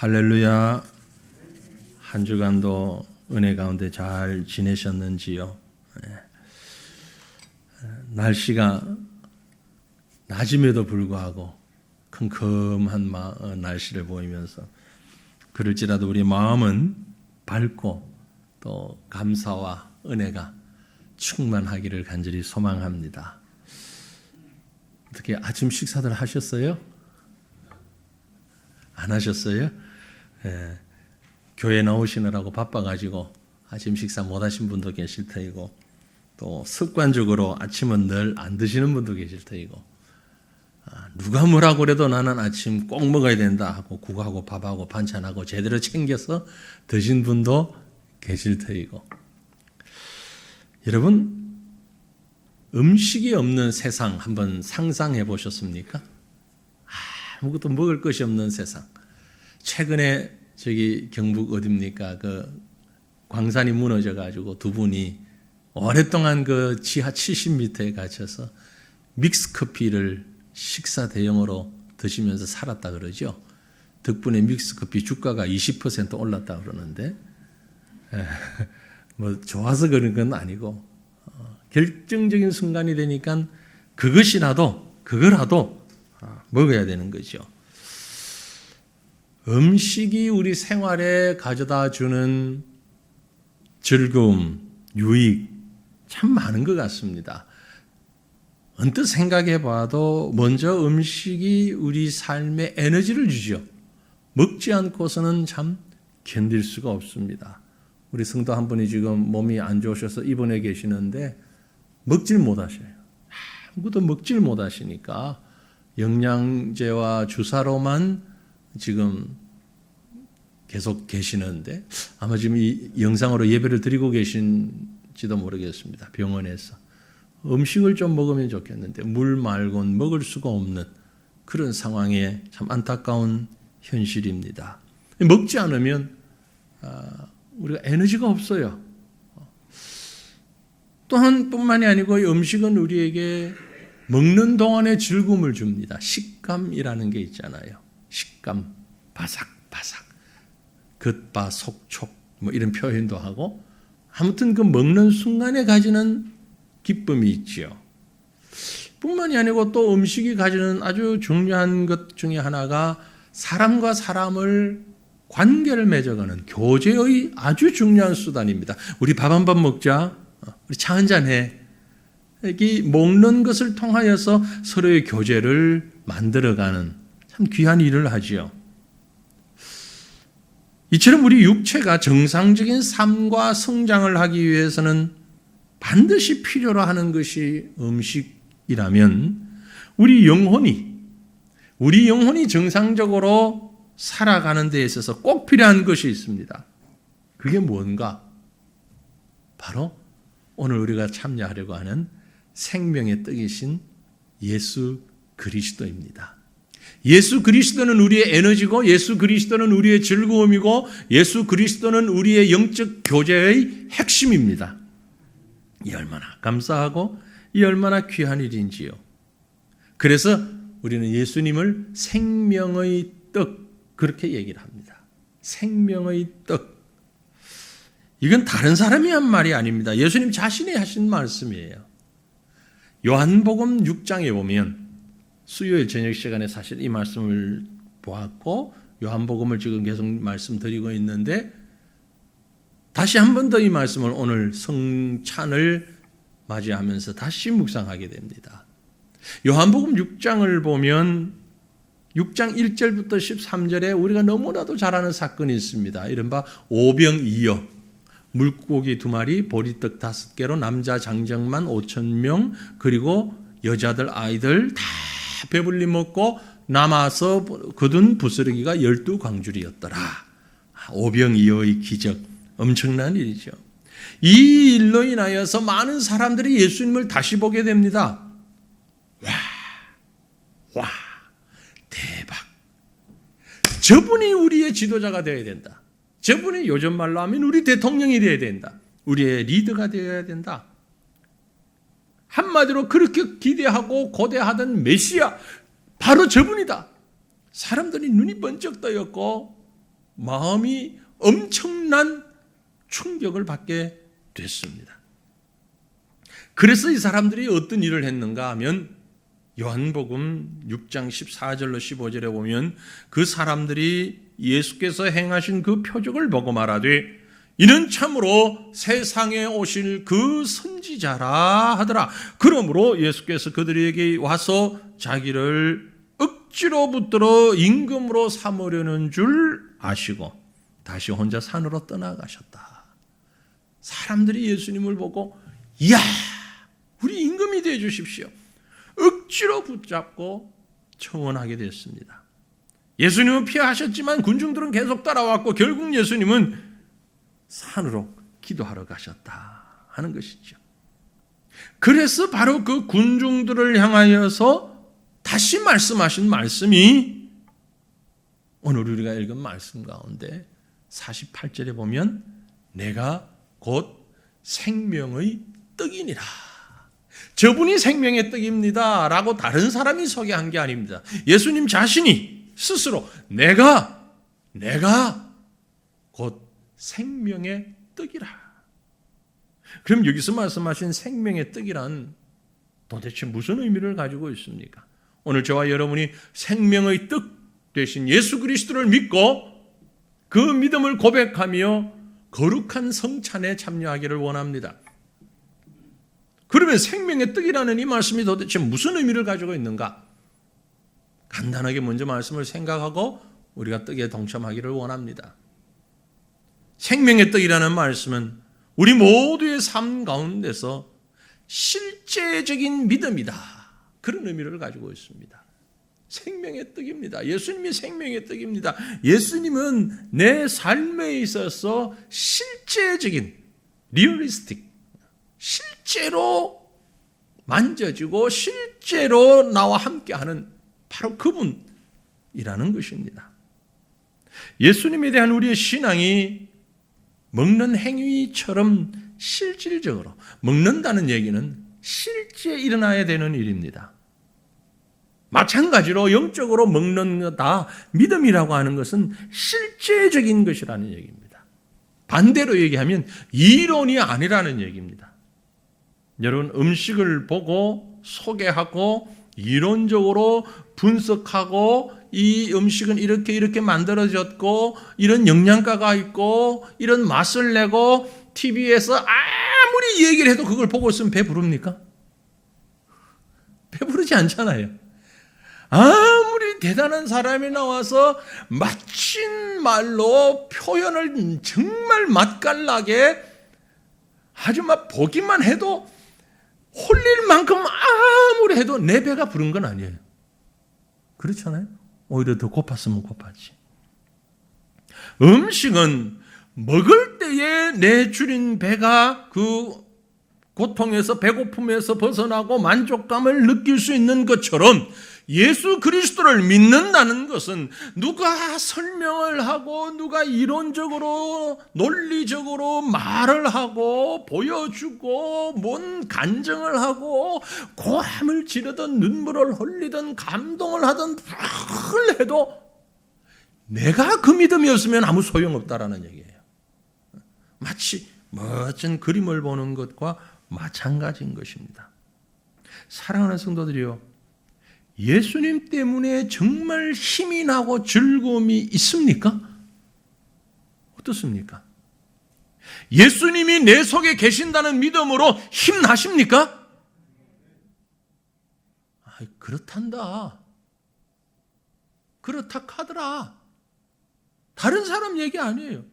할렐루야. 한 주간도 은혜 가운데 잘 지내셨는지요? 네. 날씨가 낮임에도 불구하고 마- 어, 날씨를 보이면서 그럴지라도 우리 마음은 밝고 또 감사와 은혜가 충만하기를 간절히 소망합니다. 어떻게 아침 식사들 하셨어요? 안 하셨어요? 예, 교회 나오시느라고 바빠가지고 아침 식사 못 하신 분도 계실 테이고 또 습관적으로 아침은 늘 안 드시는 분도 계실 테이고 아, 누가 뭐라고 그래도 나는 아침 꼭 먹어야 된다 하고 국하고 밥하고 반찬하고 제대로 챙겨서 드신 분도 계실 테이고 여러분 음식이 없는 세상 한번 상상해 보셨습니까? 아무것도 먹을 것이 없는 세상. 최근에 저기 경북 어딥니까? 그 광산이 무너져 가지고 두 분이 오랫동안 그 지하 70m에 갇혀서 믹스 커피를 식사 대용으로 드시면서 살았다 그러죠. 덕분에 믹스 커피 주가가 20% 올랐다 그러는데 에, 뭐 좋아서 그런 건 아니고 어, 결정적인 순간이 되니까 그것이라도 그거라도 아, 먹어야 되는 거죠. 음식이 우리 생활에 가져다 주는 즐거움, 유익 참 많은 것 같습니다. 언뜻 생각해 봐도 먼저 음식이 우리 삶에 에너지를 주죠. 먹지 않고서는 참 견딜 수가 없습니다. 우리 성도 한 분이 지금 몸이 안 좋으셔서 입원해 계시는데 먹질 못하셔요. 아무것도 먹질 못하시니까 영양제와 주사로만 지금 계속 계시는데 아마 지금 이 영상으로 예배를 드리고 계신지도 모르겠습니다. 병원에서 음식을 좀 먹으면 좋겠는데 물 말곤 먹을 수가 없는 그런 상황에 참 안타까운 현실입니다. 먹지 않으면 아, 우리가 에너지가 없어요. 또한 뿐만이 아니고 이 음식은 우리에게 먹는 동안에 즐거움을 줍니다. 식감이라는 게 있잖아요. 식감, 바삭바삭, 겉바 속촉, 뭐 이런 표현도 하고 아무튼 그 먹는 순간에 가지는 기쁨이 있지요. 뿐만이 아니고 또 음식이 가지는 아주 중요한 것 중에 하나가 사람과 사람을 관계를 맺어가는 교제의 아주 중요한 수단입니다. 우리 밥한번 먹자. 어, 우리 차 한 잔 해. 이 먹는 것을 통하여서 서로의 교제를 만들어가는 참 귀한 일을 하지요. 이처럼 우리 육체가 정상적인 삶과 성장을 하기 위해서는 반드시 필요로 하는 것이 음식이라면 우리 영혼이 우리 영혼이 정상적으로 살아가는 데 있어서 꼭 필요한 것이 있습니다. 그게 뭔가? 바로 오늘 우리가 참여하려고 하는 생명의 떡이신 예수 그리스도입니다. 예수 그리스도는 우리의 에너지고 예수 그리스도는 우리의 즐거움이고 예수 그리스도는 우리의 영적 교제의 핵심입니다. 이 얼마나 감사하고 이 얼마나 귀한 일인지요. 그래서 우리는 예수님을 생명의 떡 그렇게 얘기를 합니다. 생명의 떡. 이건 다른 사람이 한 말이 아닙니다. 예수님 자신이 하신 말씀이에요. 요한복음 6장에 보면 수요일 저녁 시간에 사실 이 말씀을 보았고 요한복음을 지금 계속 말씀드리고 있는데 다시 한 번 더 이 말씀을 오늘 성찬을 맞이하면서 다시 묵상하게 됩니다. 요한복음 6장을 보면 6장 1절부터 13절에 우리가 너무나도 잘 아는 사건이 있습니다. 이른바 오병이어 물고기 두 마리, 보리떡 다섯 개로 남자 장정만 5천 명 그리고 여자들 아이들 다 배불리 먹고 남아서 거둔 부스러기가 열두 광줄이었더라. 오병이어의 기적 엄청난 일이죠. 이 일로 인하여서 많은 사람들이 예수님을 다시 보게 됩니다. 와, 와, 대박. 저분이 우리의 지도자가 되어야 된다. 저분이 요즘 말로 하면 우리 대통령이 되어야 된다. 우리의 리더가 되어야 된다. 한마디로 그렇게 기대하고 고대하던 메시아 바로 저분이다. 사람들이 눈이 번쩍 떠였고 마음이 엄청난 충격을 받게 됐습니다. 그래서 이 사람들이 어떤 일을 했는가 하면 요한복음 6장 14절로 15절에 보면 그 사람들이 예수께서 행하신 그 표적을 보고 말하되 이는 참으로 세상에 오실 그 선지자라 하더라. 그러므로 예수께서 그들에게 와서 자기를 억지로 붙들어 임금으로 삼으려는 줄 아시고 다시 혼자 산으로 떠나가셨다. 사람들이 예수님을 보고 야 우리 임금이 되어 주십시오. 억지로 붙잡고 청원하게 됐습니다. 예수님은 피하셨지만 군중들은 계속 따라왔고 결국 예수님은 산으로 기도하러 가셨다 하는 것이죠. 그래서 바로 그 군중들을 향하여서 다시 말씀하신 말씀이 오늘 우리가 읽은 말씀 가운데 48절에 보면 내가 곧 생명의 떡이니라. 저분이 생명의 떡입니다. 라고 다른 사람이 소개한 게 아닙니다. 예수님 자신이 스스로 내가, 내가 곧 생명의 떡이라. 그럼 여기서 말씀하신 생명의 떡이란 도대체 무슨 의미를 가지고 있습니까? 오늘 저와 여러분이 생명의 떡 대신 예수 그리스도를 믿고 그 믿음을 고백하며 거룩한 성찬에 참여하기를 원합니다. 그러면 생명의 떡이라는 이 말씀이 도대체 무슨 의미를 가지고 있는가? 간단하게 먼저 말씀을 생각하고 우리가 떡에 동참하기를 원합니다. 생명의 떡이라는 말씀은 우리 모두의 삶 가운데서 실제적인 믿음이다. 그런 의미를 가지고 있습니다. 생명의 떡입니다. 예수님이 생명의 떡입니다. 예수님은 내 삶에 있어서 실제적인 리얼리스틱 실제로 만져지고 실제로 나와 함께하는 바로 그분이라는 것입니다. 예수님에 대한 우리의 신앙이 먹는 행위처럼 실질적으로 먹는다는 얘기는 실제 일어나야 되는 일입니다. 마찬가지로 영적으로 먹는 거다 믿음이라고 하는 것은 실제적인 것이라는 얘기입니다. 반대로 얘기하면 이론이 아니라는 얘기입니다. 여러분 음식을 보고 소개하고 이론적으로 분석하고 이 음식은 이렇게 이렇게 만들어졌고 이런 영양가가 있고 이런 맛을 내고 TV에서 아무리 얘기를 해도 그걸 보고 있으면 배부릅니까? 배부르지 않잖아요. 아무리 대단한 사람이 나와서 마친 말로 표현을 정말 맛깔나게 아주 막 보기만 해도 홀릴 만큼 아무리 해도 내 배가 부른 건 아니에요. 그렇잖아요? 오히려 더 고팠으면 고팠지. 음식은 먹을 때에 내 줄인 배가 그 고통에서 배고픔에서 벗어나고 만족감을 느낄 수 있는 것처럼 예수 그리스도를 믿는다는 것은 누가 설명을 하고 누가 이론적으로 논리적으로 말을 하고 보여주고 뭔 간증을 하고 고함을 지르든 눈물을 흘리든 감동을 하든 뭘 해도 내가 그 믿음이 없으면 아무 소용없다라는 얘기예요. 마치 멋진 그림을 보는 것과 마찬가지인 것입니다. 사랑하는 성도들이요. 예수님 때문에 정말 힘이 나고 즐거움이 있습니까? 어떻습니까? 예수님이 내 속에 계신다는 믿음으로 힘나십니까? 아, 그렇단다. 그렇다 카더라. 다른 사람 얘기 아니에요.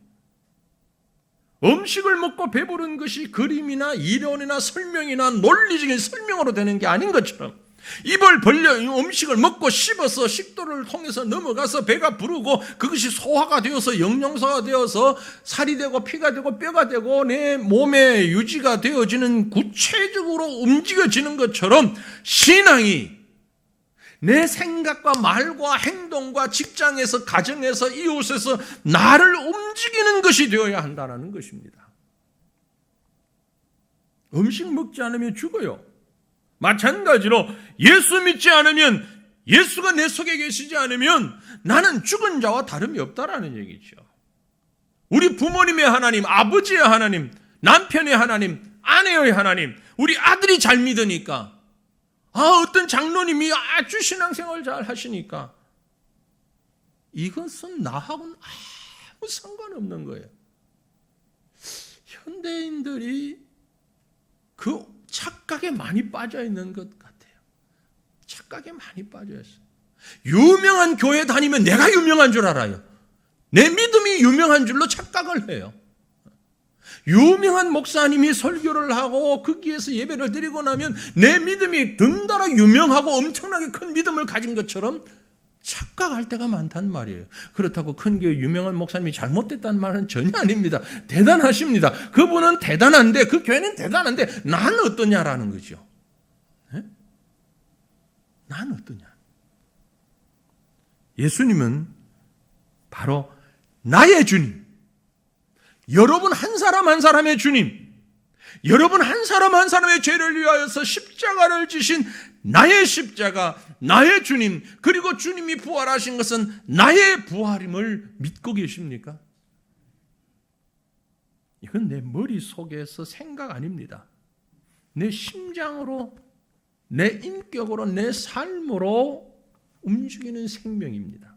음식을 먹고 배부른 것이 그림이나 이론이나 설명이나 논리적인 설명으로 되는 게 아닌 것처럼 입을 벌려 음식을 먹고 씹어서 식도를 통해서 넘어가서 배가 부르고 그것이 소화가 되어서 영양소가 되어서 살이 되고 피가 되고 뼈가 되고 내 몸에 유지가 되어지는 구체적으로 움직여지는 것처럼 신앙이 내 생각과 말과 행동과 직장에서 가정에서 이웃에서 나를 움직이는 것이 되어야 한다는 것입니다. 음식 먹지 않으면 죽어요. 마찬가지로 예수 믿지 않으면 예수가 내 속에 계시지 않으면 나는 죽은 자와 다름이 없다라는 얘기죠. 우리 부모님의 하나님, 아버지의 하나님, 남편의 하나님, 아내의 하나님, 우리 아들이 잘 믿으니까, 아, 어떤 장로님이 아주 신앙생활 잘 하시니까, 이것은 나하고는 아무 상관없는 거예요. 현대인들이 그 착각에 많이 빠져 있는 것 같아요. 착각에 많이 빠져 있어요. 유명한 교회 다니면 내가 유명한 줄 알아요. 내 믿음이 유명한 줄로 착각을 해요. 유명한 목사님이 설교를 하고 거기에서 예배를 드리고 나면 내 믿음이 덩달아 유명하고 엄청나게 큰 믿음을 가진 것처럼 착각할 때가 많단 말이에요. 그렇다고 큰 교회 유명한 목사님이 잘못됐다는 말은 전혀 아닙니다. 대단하십니다. 그분은 대단한데 그 교회는 대단한데 난 어떠냐라는 거죠. 네? 난 어떠냐? 예수님은 바로 나의 주님. 여러분 한 사람 한 사람의 주님. 여러분 한 사람 한 사람의 죄를 위하여서 십자가를 지신 나의 십자가, 나의 주님, 그리고 주님이 부활하신 것은 나의 부활임을 믿고 계십니까? 이건 내 머릿속에서 생각 아닙니다. 내 심장으로, 내 인격으로, 내 삶으로 움직이는 생명입니다.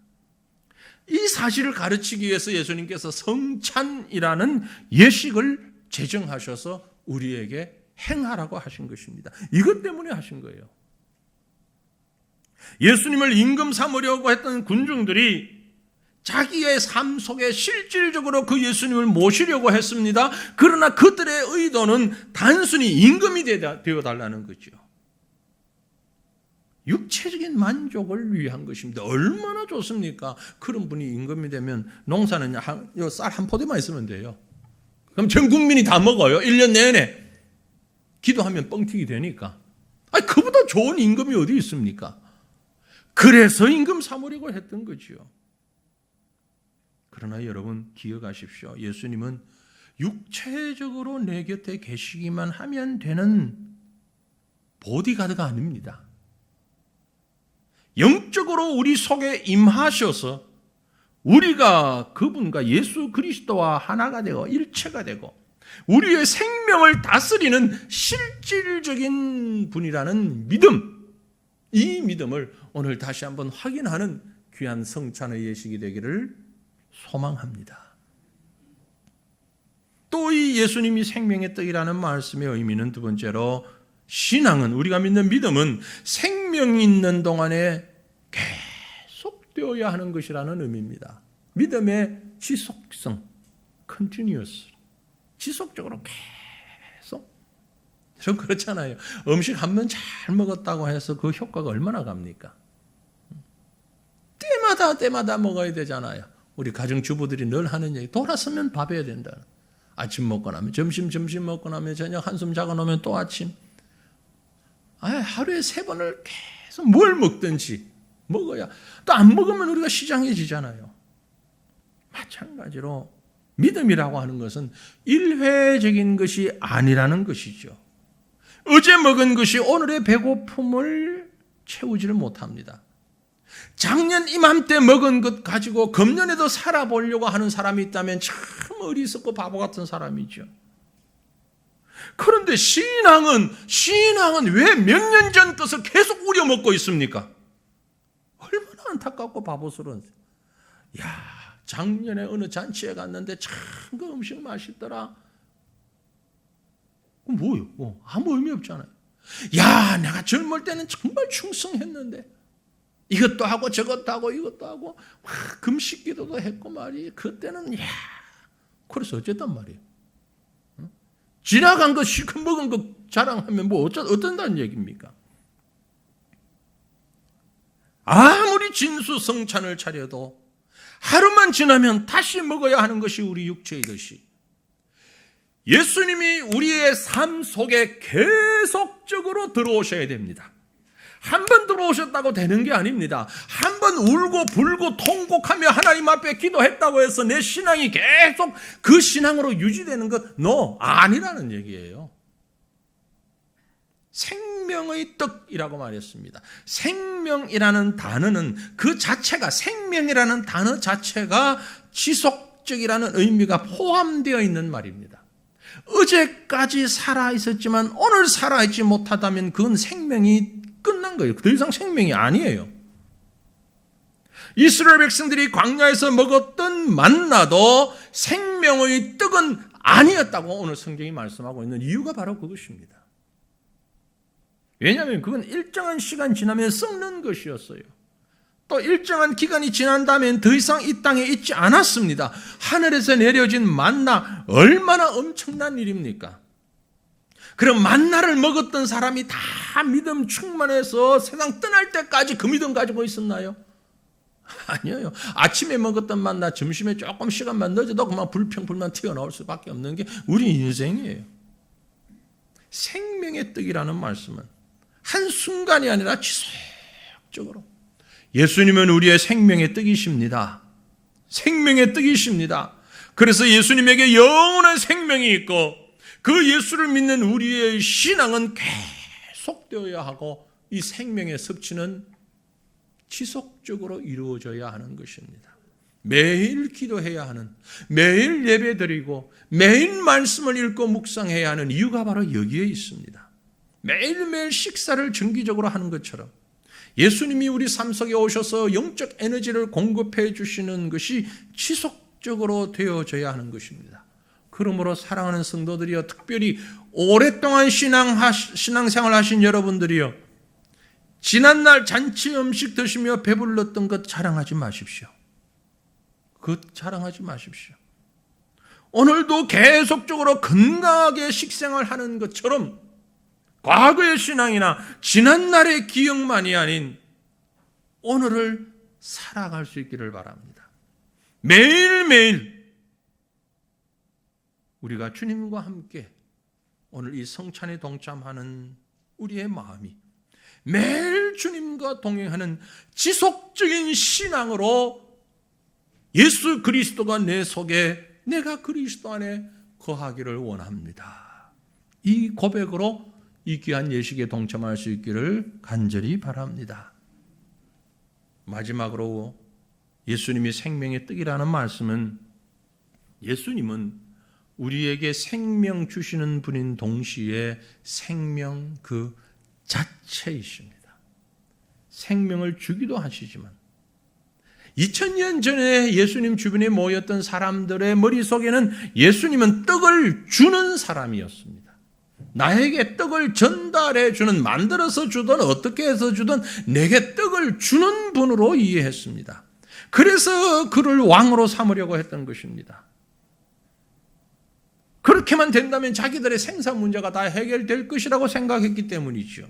이 사실을 가르치기 위해서 예수님께서 성찬이라는 예식을 제정하셔서 우리에게 행하라고 하신 것입니다. 이것 때문에 하신 거예요. 예수님을 임금 삼으려고 했던 군중들이 자기의 삶 속에 실질적으로 그 예수님을 모시려고 했습니다. 그러나 그들의 의도는 단순히 임금이 되어 달라는 거죠. 육체적인 만족을 위한 것입니다. 얼마나 좋습니까? 그런 분이 임금이 되면 농사는 쌀 한 포대만 있으면 돼요. 그럼 전 국민이 다 먹어요. 1년 내내. 기도하면 뻥튀기 되니까. 아니, 그보다 좋은 임금이 어디 있습니까? 그래서 임금 삼으려고 했던 거지요. 그러나 여러분 기억하십시오. 예수님은 육체적으로 내 곁에 계시기만 하면 되는 보디가드가 아닙니다. 영적으로 우리 속에 임하셔서 우리가 그분과 예수 그리스도와 하나가 되고 일체가 되고 우리의 생명을 다스리는 실질적인 분이라는 믿음, 이 믿음을 오늘 다시 한번 확인하는 귀한 성찬의 예식이 되기를 소망합니다. 또 이 예수님이 생명의 떡이라는 말씀의 의미는 두 번째로 신앙은 우리가 믿는 믿음은 생명 있는 동안에 계속되어야 하는 것이라는 의미입니다. 믿음의 지속성, continuous, 지속적으로 계속. 전 그렇잖아요. 음식 한 번 잘 먹었다고 해서 그 효과가 얼마나 갑니까? 때마다 때마다 먹어야 되잖아요. 우리 가정 주부들이 늘 하는 얘기, 돌아서면 밥 해야 된다. 아침 먹고 나면 점심, 점심 먹고 나면 저녁 한숨 자고 나면 또 아침. 아, 하루에 세 번을 계속 뭘 먹든지 먹어야 또 안 먹으면 우리가 시장해지잖아요. 마찬가지로 믿음이라고 하는 것은 일회적인 것이 아니라는 것이죠. 어제 먹은 것이 오늘의 배고픔을 채우지를 못합니다. 작년 이맘때 먹은 것 가지고 금년에도 살아보려고 하는 사람이 있다면 참 어리석고 바보 같은 사람이죠. 그런데 신앙은 신앙은 왜 몇 년 전 것을 계속 우려 먹고 있습니까? 얼마나 안타깝고 바보스러운. 야, 작년에 어느 잔치에 갔는데 참 그 음식 맛있더라. 그 뭐요? 뭐 아무 의미 없잖아요. 야, 내가 젊을 때는 정말 충성했는데 이것도 하고 저것도 하고 이것도 하고 막 금식 기도도 했고 말이 그때는 야, 그래서 어쨌단 말이에요. 지나간 거 실컷 먹은 거 자랑하면 뭐 어쩌, 어떤다는 얘기입니까? 아무리 진수성찬을 차려도 하루만 지나면 다시 먹어야 하는 것이 우리 육체이듯이 예수님이 우리의 삶 속에 계속적으로 들어오셔야 됩니다. 한 번 들어오셨다고 되는 게 아닙니다. 한 번 울고 불고 통곡하며 하나님 앞에 기도했다고 해서 내 신앙이 계속 그 신앙으로 유지되는 것, no, 아니라는 얘기예요. 생명의 떡이라고 말했습니다. 생명이라는 단어는 그 자체가, 생명이라는 단어 자체가 지속 지속적이라는 의미가 포함되어 있는 말입니다. 어제까지 살아 있었지만 오늘 살아 있지 못하다면 그건 생명이 끝난 거예요. 더 이상 생명이 아니에요. 이스라엘 백성들이 광야에서 먹었던 만나도 생명의 떡은 아니었다고 오늘 성경이 말씀하고 있는 이유가 바로 그것입니다. 왜냐하면 그건 일정한 시간 지나면 썩는 것이었어요. 또 일정한 기간이 지난 다음엔 더 이상 이 땅에 있지 않았습니다. 하늘에서 내려진 만나 얼마나 엄청난 일입니까? 그럼 만나를 먹었던 사람이 다 믿음 충만해서 세상 떠날 때까지 그 믿음 가지고 있었나요? 아니에요. 아침에 먹었던 만나 점심에 조금 시간만 늦어도 그만 불평불만 튀어나올 수밖에 없는 게 우리 인생이에요. 생명의 떡이라는 말씀은 한순간이 아니라 지속적으로 예수님은 우리의 생명의 떡이십니다. 생명의 떡이십니다. 그래서 예수님에게 영원한 생명이 있고 그 예수를 믿는 우리의 신앙은 계속되어야 하고 이 생명의 섭취는 지속적으로 이루어져야 하는 것입니다. 매일 기도해야 하는, 매일 예배 드리고, 매일 말씀을 읽고 묵상해야 하는 이유가 바로 여기에 있습니다. 매일매일 식사를 정기적으로 하는 것처럼 예수님이 우리 삶 속에 오셔서 영적 에너지를 공급해 주시는 것이 지속적으로 되어져야 하는 것입니다. 그러므로 사랑하는 성도들이여, 특별히 오랫동안 신앙, 신앙생활 하신 여러분들이여, 지난날 잔치 음식 드시며 배불렀던 것 자랑하지 마십시오. 그 자랑하지 마십시오. 오늘도 계속적으로 건강하게 식생활 하는 것처럼 과거의 신앙이나 지난날의 기억만이 아닌 오늘을 살아갈 수 있기를 바랍니다. 매일매일 우리가 주님과 함께 오늘 이 성찬에 동참하는 우리의 마음이 매일 주님과 동행하는 지속적인 신앙으로 예수 그리스도가 내 속에 내가 그리스도 안에 거하기를 원합니다. 이 고백으로 이 귀한 예식에 동참할 수 있기를 간절히 바랍니다. 마지막으로 예수님이 생명의 떡이라는 말씀은 예수님은 우리에게 생명 주시는 분인 동시에 생명 그 자체이십니다. 생명을 주기도 하시지만 2000년 전에 예수님 주변에 모였던 사람들의 머릿속에는 예수님은 떡을 주는 사람이었습니다. 나에게 떡을 전달해 주는, 만들어서 주든 어떻게 해서 주든 내게 떡을 주는 분으로 이해했습니다. 그래서 그를 왕으로 삼으려고 했던 것입니다. 그렇게만 된다면 자기들의 생산 문제가 다 해결될 것이라고 생각했기 때문이죠.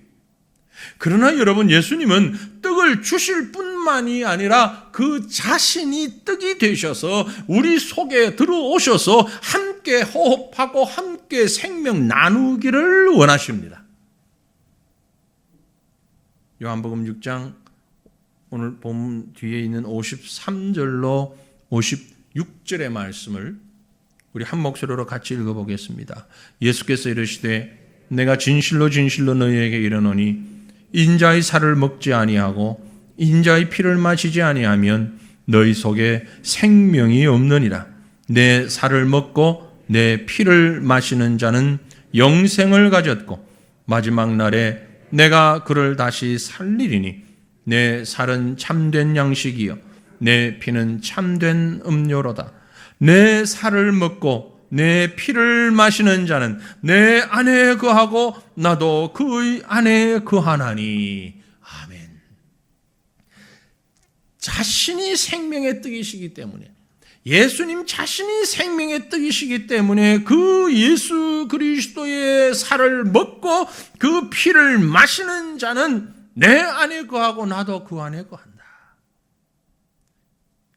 그러나 여러분, 예수님은 떡을 주실 뿐만 이 아니라 그 자신이 떡이 되셔서 우리 속에 들어오셔서 함께 호흡하고 함께 생명 나누기를 원하십니다. 요한복음 6장 오늘 본 뒤에 있는 53절로 56절의 말씀을 우리 한 목소리로 같이 읽어보겠습니다. 예수께서 이르시되 내가 진실로 진실로 너희에게 이르노니 인자의 살을 먹지 아니하고 인자의 피를 마시지 아니하면 너희 속에 생명이 없느니라. 내 살을 먹고 내 피를 마시는 자는 영생을 가졌고 마지막 날에 내가 그를 다시 살리리니 내 살은 참된 양식이요 내 피는 참된 음료로다. 내 살을 먹고 내 피를 마시는 자는 내 안에 거하고 나도 그의 안에 거하나니. 아멘. 자신이 생명의 떡이시기 때문에 예수님 자신이 생명의 떡이시기 때문에 그 예수 그리스도의 살을 먹고 그 피를 마시는 자는 내 안에 거하고 나도 그 안에 거한다.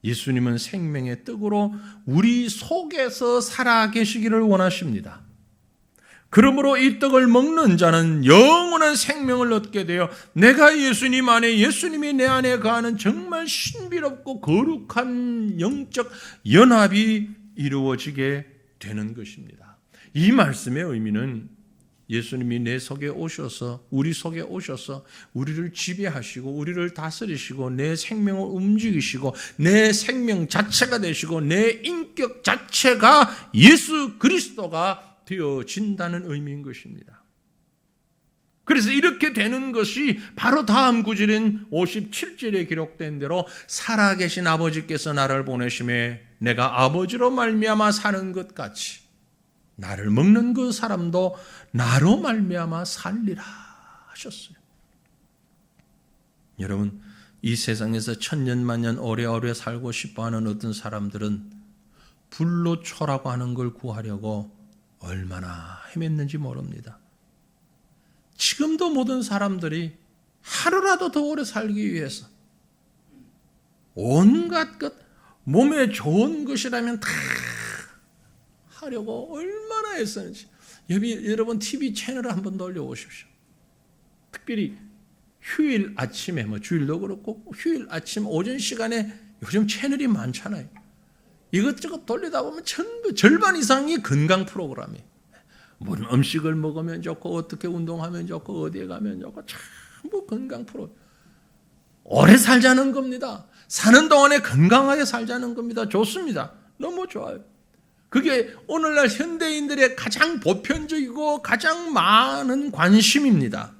예수님은 생명의 떡으로 우리 속에서 살아 계시기를 원하십니다. 그러므로 이 떡을 먹는 자는 영원한 생명을 얻게 되어 내가 예수님 안에 예수님이 내 안에 거하는 정말 신비롭고 거룩한 영적 연합이 이루어지게 되는 것입니다. 이 말씀의 의미는 예수님이 내 속에 오셔서 우리 속에 오셔서 우리를 지배하시고 우리를 다스리시고 내 생명을 움직이시고 내 생명 자체가 되시고 내 인격 자체가 예수 그리스도가 되어진다는 의미인 것입니다. 그래서 이렇게 되는 것이 바로 다음 구절인 57절에 기록된 대로 살아계신 아버지께서 나를 보내심에 내가 아버지로 말미암아 사는 것 같이 나를 먹는 그 사람도 나로 말미암아 살리라 하셨어요. 여러분 이 세상에서 천년 만년 오래오래 살고 싶어하는 어떤 사람들은 불로 초라고 하는 걸 구하려고 얼마나 헤맸는지 모릅니다. 지금도 모든 사람들이 하루라도 더 오래 살기 위해서 온갖 것 몸에 좋은 것이라면 다 하려고 얼마나 애쓰는지 여러분 TV 채널을 한번 돌려보십시오. 특별히 휴일 아침에 뭐 주일도 그렇고 휴일 아침 오전 시간에 요즘 채널이 많잖아요. 이것저것 돌리다 보면 전부 절반 이상이 건강 프로그램이에요. 무슨 음식을 먹으면 좋고 어떻게 운동하면 좋고 어디에 가면 좋고 전부 건강 프로. 오래 살자는 겁니다. 사는 동안에 건강하게 살자는 겁니다. 좋습니다. 너무 좋아요. 그게 오늘날 현대인들의 가장 보편적이고 가장 많은 관심입니다.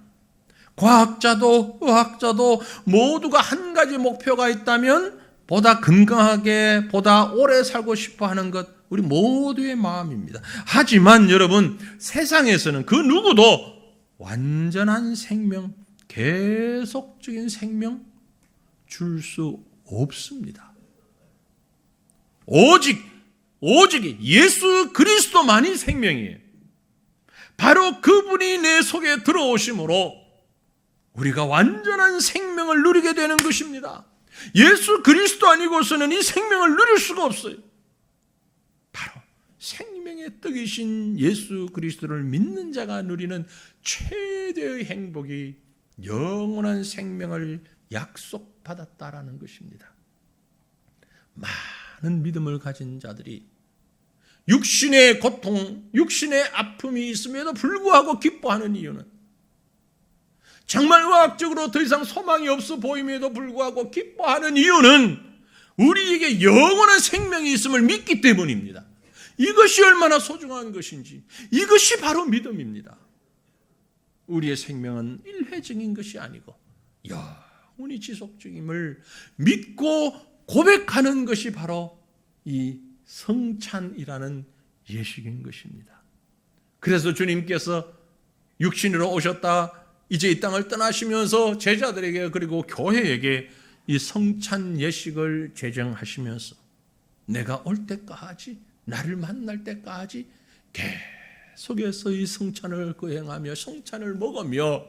과학자도 의학자도 모두가 한 가지 목표가 있다면 보다 건강하게 보다 오래 살고 싶어 하는 것 우리 모두의 마음입니다. 하지만 여러분 세상에서는 그 누구도 완전한 생명, 계속적인 생명 줄 수 없습니다. 오직 오직 예수 그리스도만이 생명이에요. 바로 그분이 내 속에 들어오심으로 우리가 완전한 생명을 누리게 되는 것입니다. 예수 그리스도 아니고서는 이 생명을 누릴 수가 없어요. 바로 생명의 떡이신 예수 그리스도를 믿는 자가 누리는 최대의 행복이 영원한 생명을 약속받았다라는 것입니다. 많은 믿음을 가진 자들이 육신의 고통, 육신의 아픔이 있음에도 불구하고 기뻐하는 이유는 정말 의학적으로 더 이상 소망이 없어 보임에도 불구하고 기뻐하는 이유는 우리에게 영원한 생명이 있음을 믿기 때문입니다. 이것이 얼마나 소중한 것인지 이것이 바로 믿음입니다. 우리의 생명은 일회적인 것이 아니고 영원히 지속적임을 믿고 고백하는 것이 바로 이 성찬이라는 예식인 것입니다. 그래서 주님께서 육신으로 오셨다 이제 이 땅을 떠나시면서 제자들에게 그리고 교회에게 이 성찬 예식을 제정하시면서 내가 올 때까지 나를 만날 때까지 계속해서 이 성찬을 거행하며 성찬을 먹으며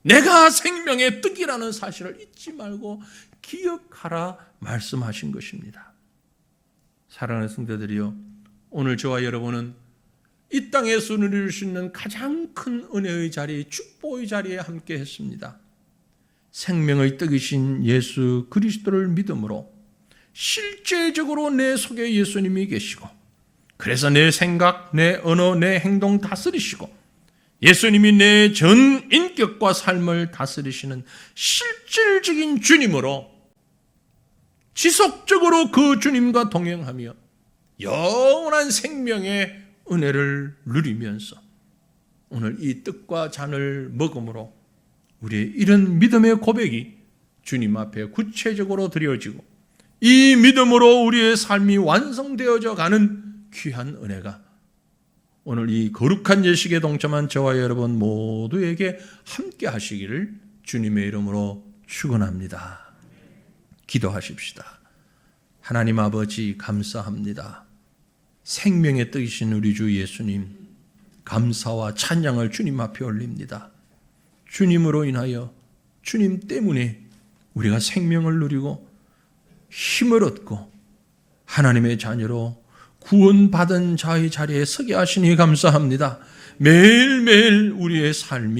내가 생명의 떡이라는 사실을 잊지 말고 기억하라 말씀하신 것입니다. 사랑하는 성도들이요 오늘 저와 여러분은 이 땅에서 누릴 수 있는 가장 큰 은혜의 자리, 축복의 자리에 함께 했습니다. 생명의 떡이신 예수 그리스도를 믿음으로 실제적으로 내 속에 예수님이 계시고 그래서 내 생각, 내 언어, 내 행동 다스리시고 예수님이 내 전 인격과 삶을 다스리시는 실질적인 주님으로 지속적으로 그 주님과 동행하며 영원한 생명의 은혜를 누리면서 오늘 이 떡과 잔을 먹음으로 우리의 이런 믿음의 고백이 주님 앞에 구체적으로 드려지고 이 믿음으로 우리의 삶이 완성되어져 가는 귀한 은혜가 오늘 이 거룩한 예식에 동참한 저와 여러분 모두에게 함께 하시기를 주님의 이름으로 축원합니다. 기도하십시다. 하나님 아버지 감사합니다. 생명의 뜻이신 우리 주 예수님 감사와 찬양을 주님 앞에 올립니다. 주님으로 인하여 주님 때문에 우리가 생명을 누리고 힘을 얻고 하나님의 자녀로 구원받은 자의 자리에 서게 하시니 감사합니다. 매일매일 우리의 삶이